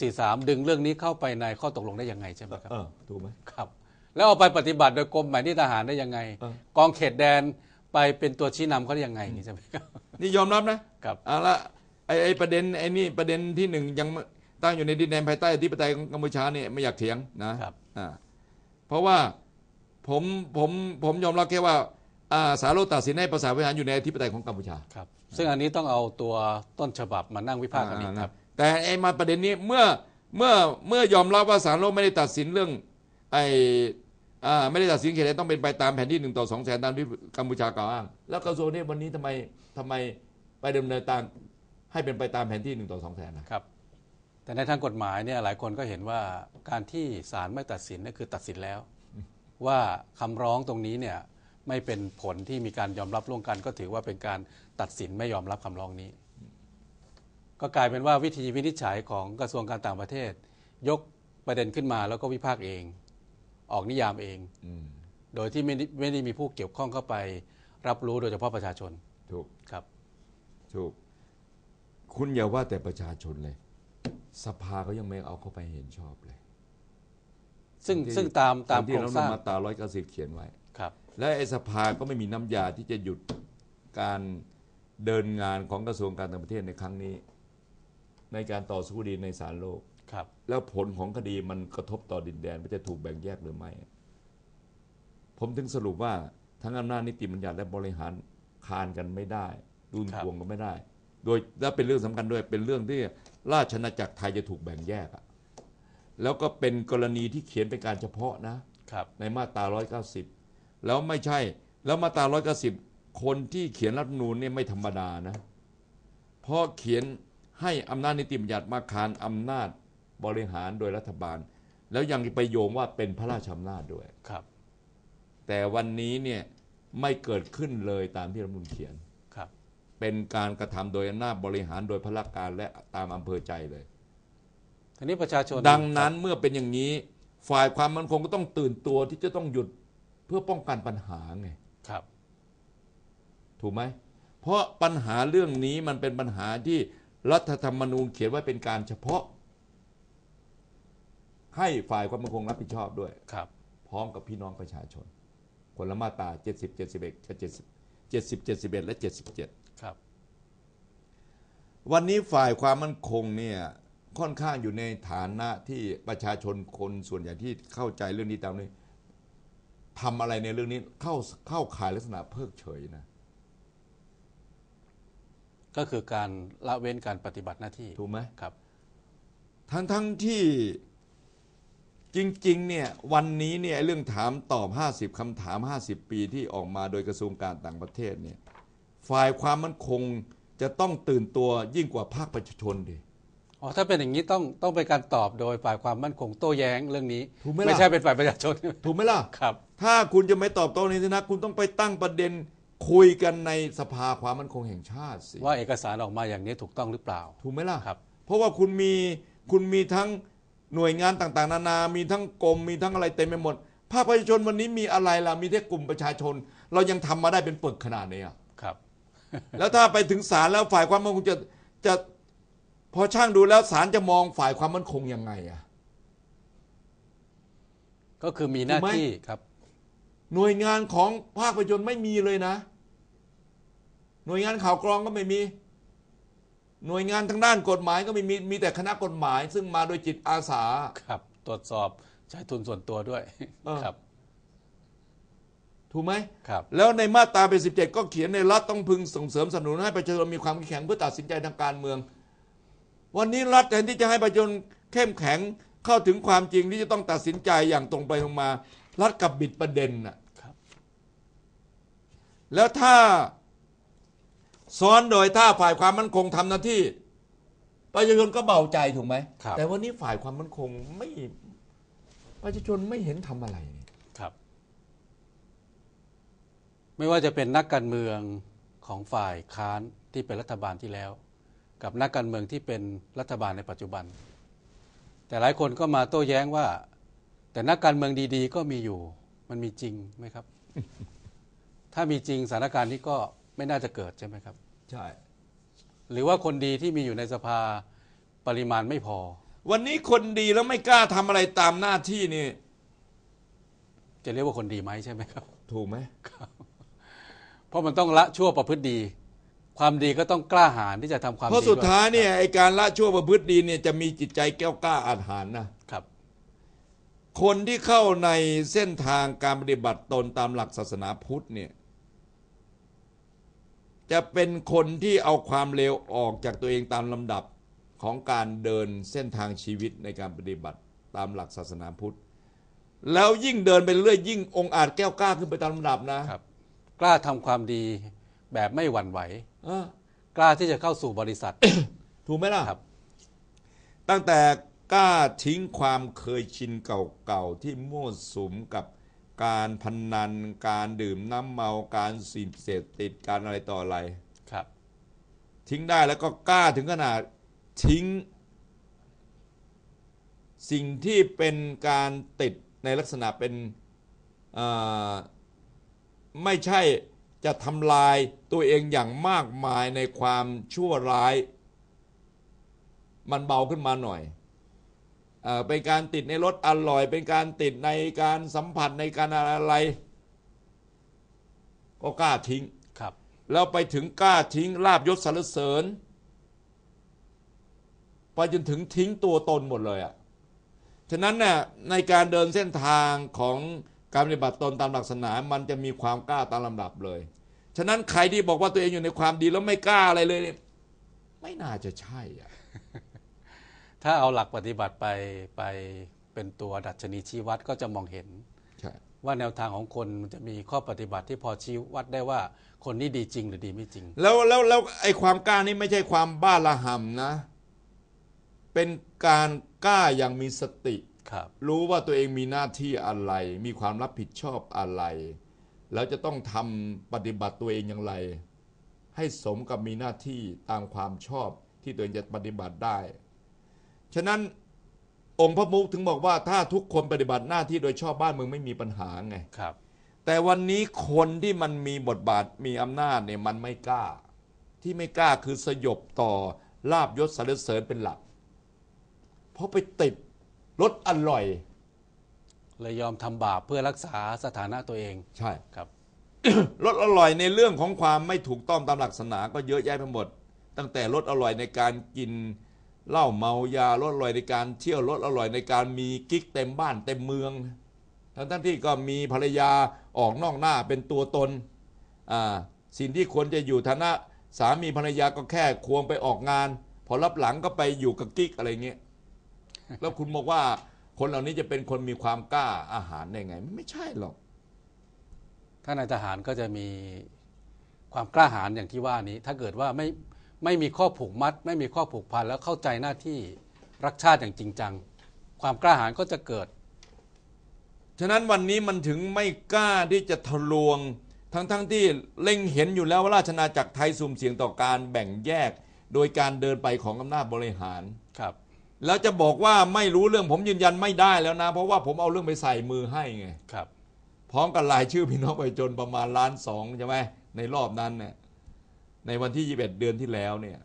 43 ดึงเรื่องนี้เข้าไปในข้อตกลงได้ยังไงใช่ไหมครับเออถูกไหมครับ แล้วเอาไปปฏิบัติโดยกรมหมายนิทหารได้ยังไงเออกองเขตแดนไปเป็นตัวชี้นำเขาได้ยังไงนี่ใช่ไหมครับนี่ยอมรับนะครับเอาละไอ้ไอ้ประเด็นไอ้นี่ประเด็นที่หนึ่งยังตั้งอยู่ในดินแดนภายใต้อธิปไตยของกัมพูชาเนี่ยไม่อยากเถียงนะครับอ่าเพราะว่าผมผมผมยอมรับแค่ว่าอ่าสารโลตัดสินให้ภาษาบริหารอยู่ในอธิปไตยของกัมพูชาครับซึ่งอันนี้ต้องเอาตัวต้นฉบับมานั่งวิพากษ์กันอีกครับ แต่ไอ้มาประเด็นนี้เมื่อเมื่อเมื่อยอมรับว่าศาลโลกไม่ได้ตัดสินเรื่องไอ้อไม่ได้ตัดสินเขตแดนต้องเป็นไปตามแผนที่หนึ่งต่อสองแสนตามที่กัมพูชากล่าวอ้างแล้วกระทรวงนี้วันนี้ทำไมทำไมไปดำเนินตามให้เป็นไปตามแผนที่หนึ่งต่อสองแสนนะครับ แต่ในทางกฎหมายเนี่ยหลายคนก็เห็นว่าการที่ศาลไม่ตัดสินนั่นคือตัดสินแล้ว ว่าคำร้องตรงนี้เนี่ยไม่เป็นผลที่มีการยอมรับร่วมกัน ก็ถือว่าเป็นการตัดสินไม่ยอมรับคำร้องนี้ ก็กลายเป็นว่าวิธีวินิจฉัยของกระทรวงการต่างประเทศ ยกประเด็นขึ้นมาแล้วก็วิพากษ์เอง ออกนิยามเองอืมโดยที่ไม่ได้ไม่ได้มีผู้เกี่ยวข้องเข้าไป รับรู้โดยเฉพาะประชาชนถูกครับถูก คุณอย่าว่าแต่ประชาชนเลย สภาก็ยังไม่เอาเข้าไปเห็นชอบเลย ซึ่งที่ซึ่งตามตามที่โครงสร้างมาตราร้อยเก้าสิบเขียนไว้ครับ และไอ้สภาก็ไม่มีน้ำยาที่จะหยุดการเดินงานของกระทรวงการต่างประเทศในครั้งนี้ ในการต่อสู้คดีในศาลโลก ครับ แล้วผลของคดีมันกระทบต่อดินแดนมันจะถูกแบ่งแยกหรือไม่ ผมถึงสรุปว่าทั้งอำนาจนิติบัญญัติและบริหารคานกันไม่ได้ดุลครับทวงกันไม่ได้ โดยและเป็นเรื่องสำคัญด้วยเป็นเรื่องที่ราชอาณาจักรไทยจะถูกแบ่งแยกอะแล้วก็เป็นกรณีที่เขียนเป็นการเฉพาะนะครับ ในมาตรา 190 แล้วไม่ใช่ แล้วมาตรา 190 คนที่เขียนรัฐธรรมนูญเนี่ยไม่ธรรมดานะ เพราะเขียน ให้อำนาจนิติบัญญัติมาคานอำนาจบริหารโดยรัฐบาล แล้วยังไปโยงว่าเป็นพระราชอำนาจด้วย ครับ แต่วันนี้เนี่ยไม่เกิดขึ้นเลยตามที่รัฐธรรมนูญเขียน ครับ เป็นการกระทำโดยอำนาจบริหารโดยพระการและตามอำเภอใจเลย ทีนี้ประชาชนดังนั้นเมื่อเป็นอย่างนี้ ฝ่ายความมั่นคงก็ต้องตื่นตัวที่จะต้องหยุดเพื่อป้องกันปัญหาไง ครับ ถูกไหม เพราะปัญหาเรื่องนี้มันเป็นปัญหาที่ รัฐธรรมนูญเขียนไว้เป็นการเฉพาะ ให้ฝ่ายความมั่นคงรับผิดชอบด้วย ครับ พร้อมกับพี่น้องประชาชน คนละมาตรา 70 71กับ70 70 71 และ 77 ครับ วันนี้ฝ่ายความมั่นคงเนี่ยค่อนข้างอยู่ในฐานะที่ประชาชนคนส่วนใหญ่ที่เข้าใจเรื่องนี้ตามนี้ทำอะไรในเรื่องนี้เข้าเข้าข่ายลักษณะเพิกเฉยนะ ก็คือการละเว้นการปฏิบัติหน้าที่ถูกไหมครับ ทั้งทั้งที่จริงๆเนี่ยวันนี้เนี่ยเรื่องถามตอบ 50คำถาม 50 ปีที่ออกมาโดยกระทรวงการต่างประเทศเนี่ยฝ่ายความมั่นคงจะต้องตื่นตัวยิ่งกว่าภาคประชาชนดิอ๋อถ้าเป็นอย่างนี้ต้องต้องเป็นการตอบโดยฝ่ายความมั่นคงโต้แย้งเรื่องนี้ถูกไหมล่ะไม่ใช่เป็นฝ่ายประชาชน ถูกไหมล่ะครับ ถ้าคุณจะไม่ตอบโต้ในที่นะคุณต้องไปตั้งประเด็น คุยกันในสภาความมั่นคงแห่งชาติสิว่าเอกสารออกมาอย่างนี้ถูกต้องหรือเปล่า ถูกไหมล่ะครับ เพราะว่าคุณมีคุณมีทั้งหน่วยงานต่างๆ นานา มีทั้งกรมมีทั้งอะไรเต็มไปหมด ภาคประชาชนวันนี้มีอะไรล่ะ มีแค่กลุ่มประชาชน เรายังทำมาได้เป็นปึกขนาดนี้อะครับ แล้วถ้าไปถึงศาลแล้วฝ่ายความมั่นคงจะจะพอช่างดูแล้วศาลจะมองฝ่ายความมั่นคงยังไงอะก็คือมีหน้าถูกไหมที่ครับ หน่วยงานของภาคประชาชนไม่มีเลยนะ หน่วยงานข่าวกรองก็ไม่มี หน่วยงานทางด้านกฎหมายก็ไม่มีมีแต่คณะกฎหมาย ซึ่งมาโดยจิตอาสาครับ ตรวจสอบใช้ทุนส่วนตัวด้วยเออครับ ถูกไหมครับ แล้วในมาตราเป็นสิบเจ็ดก็เขียนในรัฐต้องพึงส่งเสริมสนับสนุนให้ประชาชนมีความเข้มแข็งเพื่อตัดสินใจทางการเมือง วันนี้รัฐแทนที่จะให้ประชาชนเข้มแข็งเข้าถึงความจริงที่จะต้องตัดสินใจอย่างตรงไปตรงมา รัฐกับบิดประเด็นน่ะครับ แล้วถ้าซ้อนโดยถ้าฝ่ายความมั่นคงทำหน้าที่ ประชาชนก็เบาใจถูกไหมครับแต่วันนี้ฝ่ายความมั่นคงไม่ประชาชนไม่เห็นทำอะไรนี่ครับ ไม่ว่าจะเป็นนักการเมืองของฝ่ายค้านที่เป็นรัฐบาลที่แล้ว กับนักการเมืองที่เป็นรัฐบาลในปัจจุบัน แต่หลายคนก็มาโต้แย้งว่า แต่นักการเมืองดี ๆ ก็มีอยู่ มันมีจริงไหมครับ ถ้ามีจริงสถานการณ์นี้ก็ไม่น่าจะเกิดใช่ไหมครับ ใช่ หรือว่าคนดีที่มีอยู่ในสภาปริมาณไม่พอ วันนี้คนดีแล้วไม่กล้าทำอะไรตามหน้าที่นี่ จะเรียกว่าคนดีไหมใช่ไหมครับ ถูกไหมเพราะมันต้องละชั่วประพฤติดี ความดีก็ต้องกล้าหาญที่จะทำความเพราะดีสุดวยท้ายเนี่ยไอการละชั่วประพฤติดีเนี่ยจะมีจิตใจแก้วกล้าอาถรรพ์นะ ครับ คนที่เข้าในเส้นทางการปฏิบัติตนตามหลักศาสนาพุทธเนี่ย จะเป็นคนที่เอาความเลวออกจากตัวเองตามลำดับของการเดินเส้นทางชีวิตในการปฏิบัติตามหลักศาสนาพุทธ แล้วยิ่งเดินไปเรื่อยยิ่งองค์อาจแก้วกล้าขึ้นไปตามลำดับนะครับกล้าทำความดีแบบไม่หวั่นไหวเออกล้าที่จะเข้าสู่บริษัท ถูกไหมล่ะครับ ตั้งแต่กล้าทิ้งความเคยชินเก่าๆที่มั่วสุมกับ การพนนัน การดื่มน้ำเมาการสิ่งเสพติดการอะไรต่ออะไรครับ ทิ้งได้แล้วก็กล้าถึงขนาดทิ้ง สิ่งที่เป็นการติดในลักษณะเป็นอ่าไม่ใช่จะทำลายตัวเองอย่างมากมายในความชั่วร้าย มันเบาขึ้นมาหน่อย เออเป็นการติดในรสอร่อย เป็นการติดในการสัมผัสในการอะไร ก็กล้าทิ้งครับ แล้วไปถึงกล้าทิ้งลาบยศสรรเสริญไปจนถึงทิ้งตัวตนหมดเลยอะ่ะฉะนั้นเนี่ยในการเดินเส้นทางของการปฏิบัติตนตามหลักศาสนามันจะมีความกล้าตามลำดับเลย ฉะนั้นใครที่บอกว่าตัวเองอยู่ในความดีแล้วไม่กล้าอะไรเลยเนี่ยไม่น่าจะใช่อะ ถ้าเอาหลักปฏิบัติไปไปเป็นตัวดัชนีชี้วัดก็จะมองเห็นใช่ว่าแนวทางของคนมันจะมีข้อปฏิบัติที่พอชี้วัดได้ว่าคนนี้ดีจริงหรือดีไม่จริง แล้วแล้วแล้วไอ้ความกล้านี่ไม่ใช่ความบ้าระห่ำนะ เป็นการกล้าอย่างมีสติครับรู้ว่าตัวเองมีหน้าที่อะไร มีความรับผิดชอบอะไร แล้วจะต้องทำปฏิบัติตัวเองอย่างไร ให้สมกับมีหน้าที่ตามความชอบที่ตัวเองจะปฏิบัติได้ ฉะนั้นองค์พระมุขถึงบอกว่าถ้าทุกคนปฏิบัติหน้าที่โดยชอบบ้านเมืองไม่มีปัญหาไง ครับ แต่วันนี้คนที่มันมีบทบาทมีอำนาจเนี่ยมันไม่กล้า ที่ไม่กล้าคือสยบต่อลาบยศสรรเสริญเป็นหลัก เพราะไปติดรสอร่อย เลยยอมทำบาปเพื่อรักษาสถานะตัวเองใช่ ครับ รสอร่อยในเรื่องของความไม่ถูกต้องตามหลักศาสนาก็เยอะแยะไปหมด ตั้งแต่รสอร่อยในการกิน เหล้าเมายารสอร่อยในการเที่ยวรสอร่อยในการมีกิ๊กเต็มบ้านเต็มเมือง ทั้งทั้งที่ก็มีภรรยาออกนอกหน้าเป็นตัวตนอ่าสิ่งที่ควรจะอยู่ฐานะสามีภรรยาก็แค่ควงไปออกงาน พอรับหลังก็ไปอยู่กับกิ๊กอะไรเงี้ยแล้วคุณบอกว่าคนเหล่านี้จะเป็นคนมีความกล้าอาหารได้ไง ไม่ใช่หรอกถ้าในทหารก็จะมีความกล้าหาญอย่างที่ว่านี้ ถ้าเกิดว่าไม่ ไม่มีข้อผูกมัด ไม่มีข้อผูกพันแล้วเข้าใจหน้าที่รักชาติอย่างจริงจัง ความกล้าหาญก็จะเกิด ฉะนั้นวันนี้มันถึงไม่กล้าที่จะทะลวง ทั้งๆทที่เล็งเห็นอยู่แล้วว่าราชนาจักรไทยสุ่มเสี่ยงต่อการแบ่งแยก โดยการเดินไปของอำนาจบริหารครับ แล้วจะบอกว่าไม่รู้เรื่องผมยืนยันไม่ได้แล้วนะ เพราะว่าผมเอาเรื่องไปใส่มือให้ไงครับ พร้อมกับรายชื่อพี่น้องประชาชนประมาณล้านสองใช่ไหมในรอบนั้นเนี่ย ในวันที่ 21 เดือนที่แล้วเนี่ย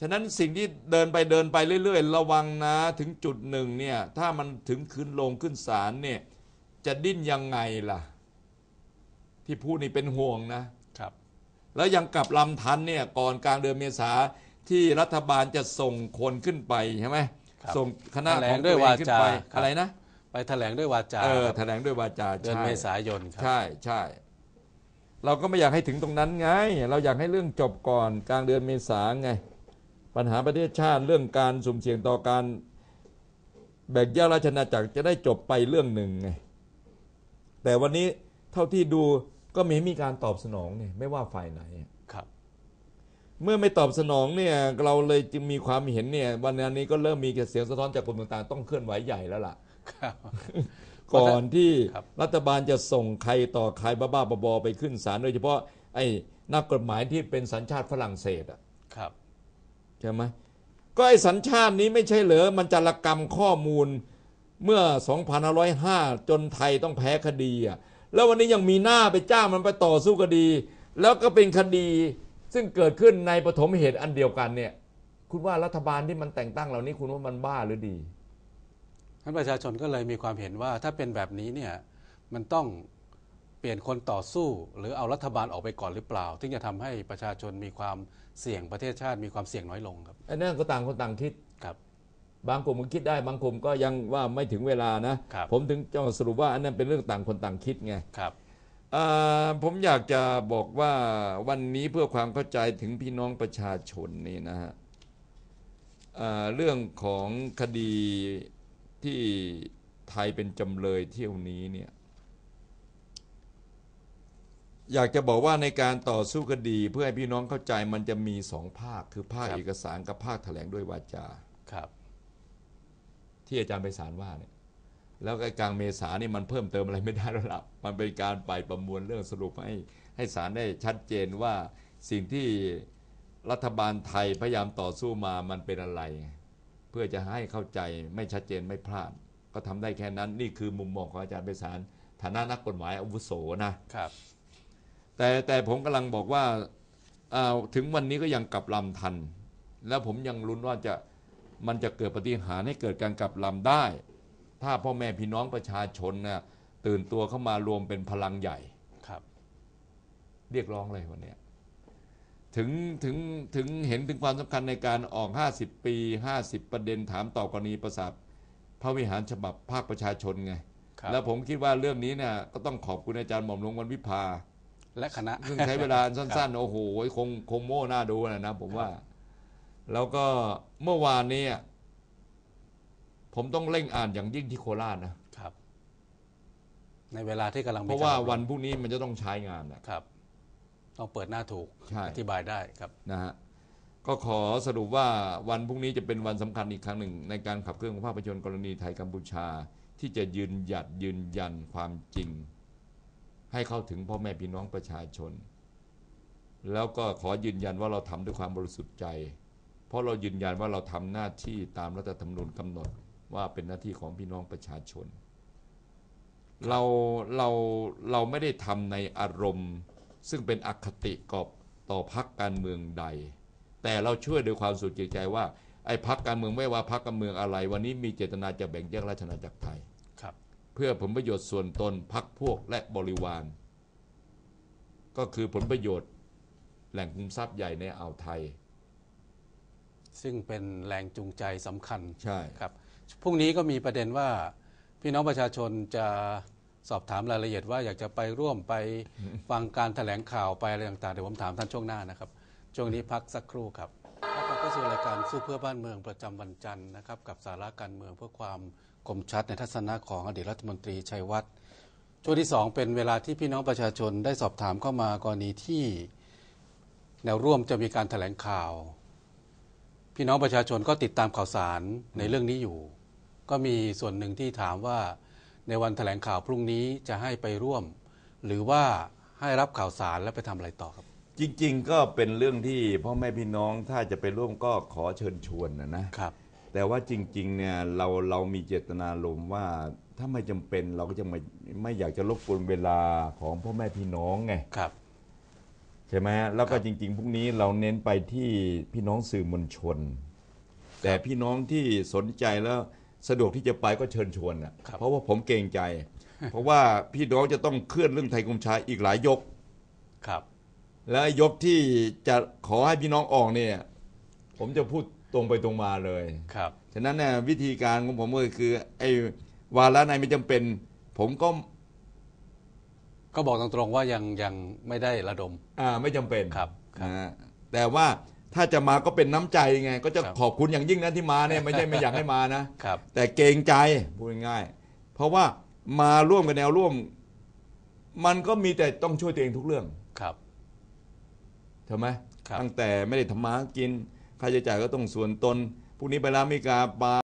ฉะนั้นสิ่งที่เดินไปเดินไปเรื่อย ๆ ระวังนะถึงจุดหนึ่งเนี่ยถ้ามันถึงขึ้นลงขึ้นศาลเนี่ยจะดิ้นยังไงล่ะ ที่พูดนี่เป็นห่วงนะครับ แล้วยังกลับลำทันเนี่ยก่อนกลางเดือนเมษาที่รัฐบาลจะส่งคนขึ้นไปใช่ไหมครับส่งคณะแถลของงด้ตัววยเองขึ้นไปวาจาครับอะไรนะ ไปแถลงด้วยวาจาเออครับแถลงด้วยวาจาเดือนใช่เมษายนครับใช่ใช่ เราก็ไม่อยากให้ถึงตรงนั้นไง เราอยากให้เรื่องจบก่อนกลางเดือนเมษาไง ปัญหาประเทศชาติเรื่องการสุ่มเสี่ยงต่อการแบ่งแยกราชนาจักรจะได้จบไปเรื่องหนึ่งไง แต่วันนี้เท่าที่ดูก็ไม่มีการตอบสนองเนี่ยไม่ว่าฝ่ายไหน เมื่อไม่ตอบสนองเนี่ยเราเลยจึงมีความเห็นเนี่ยวันนี้ก็เริ่มมีเสียงสะท้อนจากกลุ่มต่างๆ ต้องเคลื่อนไหวใหญ่แล้วล่ะครับก่อนที่ครับรัฐบาลจะส่งใครต่อใครบ้าๆบอๆไปขึ้นศาลโดยเฉพาะไอ้นักกฎหมายที่เป็นสัญชาติฝรั่งเศสอะครับใช่ไหมก็ไอ้สัญชาตินี้ไม่ใช่เหรอมันจารกรรมข้อมูลเมื่อ 2505 จนไทยต้องแพ้คดีอะแล้ววันนี้ยังมีหน้าไปจ้างมันไปต่อสู้คดี แล้วก็เป็นคดี ซึ่งเกิดขึ้นในปฐมเหตุอันเดียวกันเนี่ยคคุณว่ารัฐบาลที่มันแต่งตั้งเหล่านี้คุณว่ามันบ้าหรือดีท่านประชาชนก็เลยมีความเห็นว่าถ้าเป็นแบบนี้เนี่ยมันต้องเปลี่ยนคนต่อสู้ หรือเอารัฐบาลออกไปก่อนหรือเปล่าถึงจะทำให้ประชาชนมีความเสี่ยงประเทศชาติมีความเสี่ยงน้อยลงครับอันนั้นก็ต่างคนต่างคิดครับบางกลุ่มก็คิดได้บางกลุ่มก็ยังว่าไม่ถึงเวลานะครับผมถึงจะสรุปว่าอันนั้นเป็นเรื่องต่างคนต่างคิดไงครับอ่า ผมอยากจะบอกว่าวันนี้เพื่อความเข้าใจถึงพี่น้องประชาชนนี่นะฮะอ่าเรื่องของคดีที่ไทยเป็นจำเลยเที่ยวนี้เนี่ยอยากจะบอกว่าในการต่อสู้คดีเพื่อให้พี่น้องเข้าใจมันจะมีสองภาค คือภาคครับเอกสารกับภาคแถลงด้วยวาจาครับ ที่อาจารย์ไปสารว่าเนี่ย แล้วก็กลางเมษานี่มันเพิ่มเติมอะไรไม่ได้แล้วล่ะมันเป็นการไปประมวลเรื่องสรุปให้ให้ศาลได้ชัดเจนว่าสิ่งที่รัฐบาลไทยพยายามต่อสู้มามันเป็นอะไร เพื่อจะให้เข้าใจไม่ชัดเจนไม่พลาด ก็ทำได้แค่นั้น นี่คือมุมมองของอาจารย์ไปสารฐานะนักกฎหมายอาวุโสนะครับ แต่แต่ผมกำลังบอกว่าอ่าถึงวันนี้ก็ยังกลับลำทัน แล้วผมยังลุ้นว่าจะมันจะเกิดปฏิหารย์ให้เกิดการกลับลำได้ ถ้าพ่อแม่พี่น้องประชาชนเนี่ยตื่นตัวเข้ามารวมเป็นพลังใหญ่ครับ เรียกร้องเลยวันเนี้ยถึงถึงถึงเห็นถึงความสำคัญในการออก 50 ปี 50 ประเด็นถามตอบกรณีประสาทพระวิหารฉบับภาคประชาชนไงครับแล้วผมคิดว่าเรื่องนี้เนี่ยก็ต้องขอบคุณอาจารย์หม่อมหลวงวันวิภา และคณะซึ่งใช้เวลาสั้นๆ โอ้โหคงคงโม่หน้าดูนะนะผมว่า แล้วก็เมื่อวานนี้อะ ผมต้องเร่งอ่านอย่างยิ่งที่โคราชนะครับ ในเวลาที่กำลังมีเพราะว่าการอบมวันพรุ่งนี้มันจะต้องใช้งานนะครับ ต้องเปิดหน้าถูกใช่ อธิบายได้ครับ นะฮะก็ขอสรุปว่าวันพรุ่งนี้จะเป็นวันสำคัญอีกครั้งหนึ่ง ในการขับเคลื่อนของภาพยนตร์กรณีไทยกัมพูชา ที่จะยืนหยัดยืนยันความจริง ให้เข้าถึงพ่อแม่พี่น้องประชาชน แล้วก็ขอยืนยันว่าเราทำด้วยความบริสุทธิ์ใจ เพราะเรายืนยันว่าเราทำหน้าที่ตามรัฐธรรมนูญกำหนด ว่าเป็นหน้าที่ของพี่น้องประชาชน เราเราเราไม่ได้ทำในอารมณ์ ซึ่งเป็นอคติกับต่อพักการเมืองใด แต่เราช่วยด้วยความสุดจิตใจว่าไอ้พักการเมืองไม่ว่าพักการเมืองอะไร วันนี้มีเจตนาจะแบ่งแยกราชอาณาจักรไทยครับ เพื่อผลประโยชน์ส่วนตนพักพวกและบริวาร ก็คือผลประโยชน์ แหล่งคุมทรัพย์ใหญ่ในอ่าวไทย ซึ่งเป็นแรงจูงใจสำคัญใช่ครับ พรุ่งนี้ก็มีประเด็นว่าพี่น้องประชาชนจะสอบถามรายละเอียดว่าอยากจะไปร่วมไปฟังการแถลงข่าวไปอะไรต่างๆเดี๋ยวผมถามท่านช่วงหน้านะครับ ช่วงนี้พักสักครู่ครับครับกลับเข้าสู่รายการสู้เพื่อบ้านเมืองประจำวันจันทร์นะครับ กับสาระการเมืองเพื่อความคมชัดในทัศนะของอดีตรัฐมนตรีชัยวัฒน์ช่วงที่สองเป็นเวลาที่พี่น้องประชาชนได้สอบถามเข้ามากรณีที่ แนวร่วมจะมีการแถลงข่าว พี่น้องประชาชนก็ติดตามข่าวสารในเรื่องนี้อยู่ ก็มีส่วนหนึ่งที่ถามว่าในวันแถลงข่าวพรุ่งนี้จะให้ไปร่วม หรือว่าให้รับข่าวสารแล้วไปทำอะไรต่อครับ จริง ๆ ก็เป็นเรื่องที่พ่อแม่พี่น้องถ้าจะไปร่วมก็ขอเชิญชวนนะนะครับ แต่ว่าจริง ๆ เนี่ยเราเรามีเจตนาลมณ์ว่าถ้าไม่จำเป็นเราก็จะไม่ไม่อยากจะรบกวนเวลาของพ่อแม่พี่น้องไงครับใช่ไหมแล้วก็ครับจริง ๆพรุ่งนี้เราเน้นไปที่พี่น้องสื่อมวลชน แต่พี่น้องที่สนใจแล้วสะดวกที่จะไปก็เชิญชวนอะครับเพราะว่าผมเกรงใจ เพราะว่าพี่น้องจะต้องเคลื่อนเรื่องไทยกุมชาอีกหลายยกครับ และยกที่จะขอให้พี่น้องออกเนี่ย ผมจะพูดตรงไปตรงมาเลยครับฉะนั้นเนี่ยวิธีการของผมก็คือไอ้วาระไหนไม่จำเป็น ผมก็ ก็บอกตรงๆว่ายังยังไม่ได้ระดม อ่าไม่จำเป็นครับครับ นะฮะแต่ว่าถ้าจะมาก็เป็นน้ำใจไง ก็จะครับ ขอบคุณอย่างยิ่งนะที่มาเนี่ยไม่ใช่ไม่อยากให้มานะ ครับ แต่เกรงใจพูดง่ายๆเพราะว่ามาร่วมกันแนวร่วม มันก็มีแต่ต้องช่วยตัวเองทุกเรื่องครับ ใช่ไหมครับ ตั้งแต่ไม่ได้ทำมาหากินค่าใช้จ่ายก็ต้องส่วนตนพรุ่งนี้ไปร้านมิกาปา